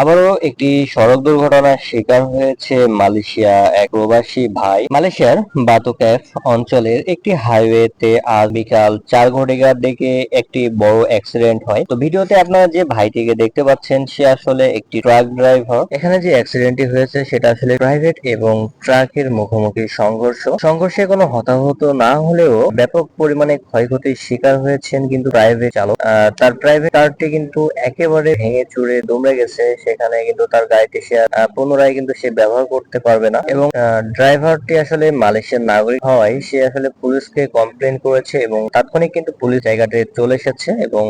আবারও একটি সড়ক দুর্ঘটনার শিকার হয়েছে মালয়েশিয়া এক প্রবাসী ভাই। মালয়েশিয়ার বাতুক্যাফ অঞ্চলের একটি হাইওয়েতে আজ বিকাল চার ঘটিকার দিকে একটি বড় অ্যাক্সিডেন্ট হয়। তো ভিডিওতে আপনারা যে ভাইটিকে দেখতে পাচ্ছেন, সে আসলে একটি ট্রাক ড্রাইভার এখানে যে অ্যাক্সিডেন্টটি হয়েছে, সেটা আসলে প্রাইভেট এবং ট্রাকের মুখোমুখি সংঘর্ষ। সংঘর্ষে কোনো হতাহত না হলেও ব্যাপক পরিমাণে ক্ষয়ক্ষতির শিকার হয়েছেন কিন্তু প্রাইভেট চালক। তার প্রাইভেট কারটি কিন্তু একেবারে ভেঙে চুরে দুমড়ে গেছে সেখানে কিন্তু তার গাড়িটি সে পুনরায় কিন্তু সে ব্যবহার করতে পারবে না। এবং ড্রাইভারটি আসলে মালয়েশিয়ার নাগরিক হওয়ায় সে আসলে পুলিশকে কমপ্লেন করেছে এবং তাৎক্ষণিক কিন্তু পুলিশ জায়গাতে চলে এসেছে এবং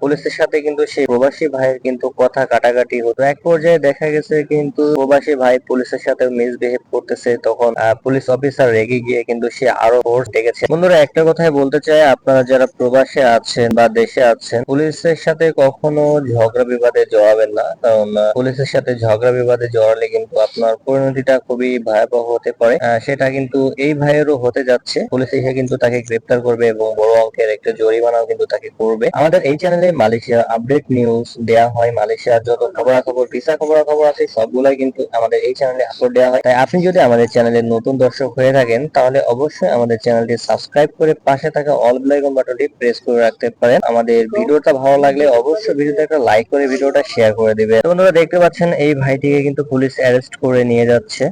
পুলিশের সাথে কিন্তু সেই প্রবাসী ভাইয়ের কিন্তু কথা কাটাকাটি হতো। এক পর্যায়ে দেখা গেছে কিন্তু প্রবাসী ভাই পুলিশের সাথে মিসবিহেভ করতেছে, তখন পুলিশ অফিসার রেগে গিয়ে কিন্তু সে আরও ফোর্স ডেকেছে বন্ধুরা, একটা কথাই বলতে চাই, আপনারা যারা প্রবাসে আছেন বা দেশে আছেন, পুলিশের সাথে কখনো ঝগড়া বিবাদে জড়াবেন না। কারণ আহ, পুলিশের সাথে ঝগড়া বিবাদে জড়ালে কিন্তু আপনার পরিণতিটা খুবই ভয়াবহ হতে পারে। সেটা কিন্তু এই ভাইয়েরও হতে যাচ্ছে। পুলিশ এসে কিন্তু তাকে গ্রেপ্তার করবে এবং বড় অঙ্কের একটা জরিমানাও কিন্তু তাকে করবে। আমাদের এই চ্যানেলে মালয়েশিয়া আপডেট নিউজ দেয়া হয়। মালয়েশিয়ার যত খবরাখবর ভিসা খবরাখবর আছে সবগুলাই কিন্তু আমাদের এই চ্যানেলে আপলোড দেওয়া হয়। তাই আপনি যদি আমাদের চ্যানেলের নতুন দর্শক হয়ে থাকেন তাহলে অবশ্যই আমাদের চ্যানেলটি সাবস্ক্রাইব করে পাশে থাকা অল বেলাইকন বাটনটি প্রেস করে রাখতে পারেন। আমাদের ভিডিওটা ভালো লাগলে অবশ্যই ভিডিওতে একটা লাইক করে ভিডিওটা শেয়ার করে দিবেন। বন্ধুরা দেখতে পাচ্ছেন এই ভাইটিকে কিন্তু পুলিশ অ্যারেস্ট করে নিয়ে যাচ্ছে।